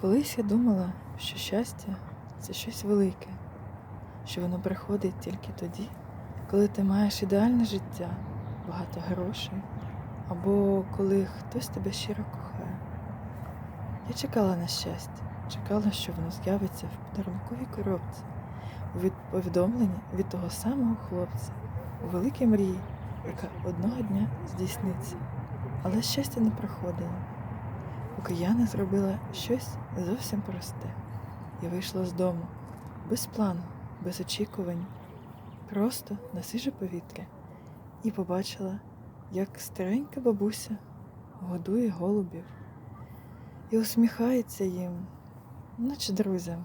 Колись я думала, що щастя це щось велике, що воно приходить тільки тоді, коли ти маєш ідеальне життя, багато грошей, або коли хтось тебе щиро кохає. Я чекала на щастя, чекала, що воно з'явиться в подарунковій коробці, у від- повідомленні від того самого хлопця, у великій мрії, яка одного дня здійсниться. Але щастя не приходило поки я зробила щось зовсім просте і вийшла з дому без плану, без очікувань, просто на свіже повітря і побачила, як старенька бабуся годує голубів і усміхається їм, наче друзям.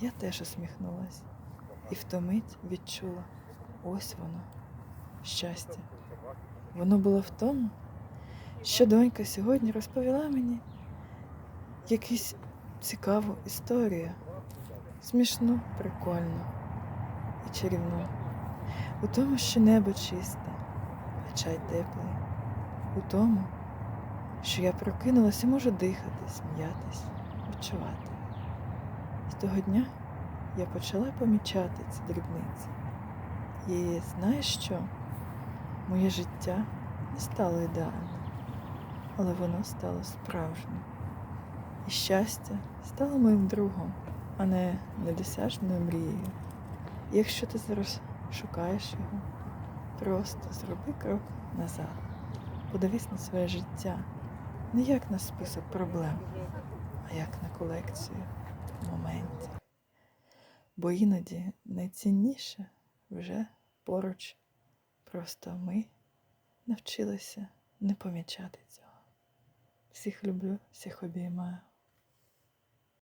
Я теж усміхнулась і в ту мить відчула ось воно, щастя. Воно було в тому, що донька сьогодні розповіла мені якусь цікаву історію. Смішну, прикольну і чарівну. У тому, що небо чисте, а чай теплий. У тому, що я прокинулася і можу дихати, сміятись, відчувати. З того дня я почала помічати ці дрібниці. І знаєш що? Моє життя не стало ідеальним але воно стало справжнім. І щастя стало моїм другом, а не недосяжною мрією. І якщо ти зараз шукаєш його, просто зроби крок назад. Подивись на своє життя не як на список проблем, а як на колекцію моментів. Бо іноді найцінніше вже поруч. Просто ми навчилися не помічати. Всіх люблю, всіх обіймаю.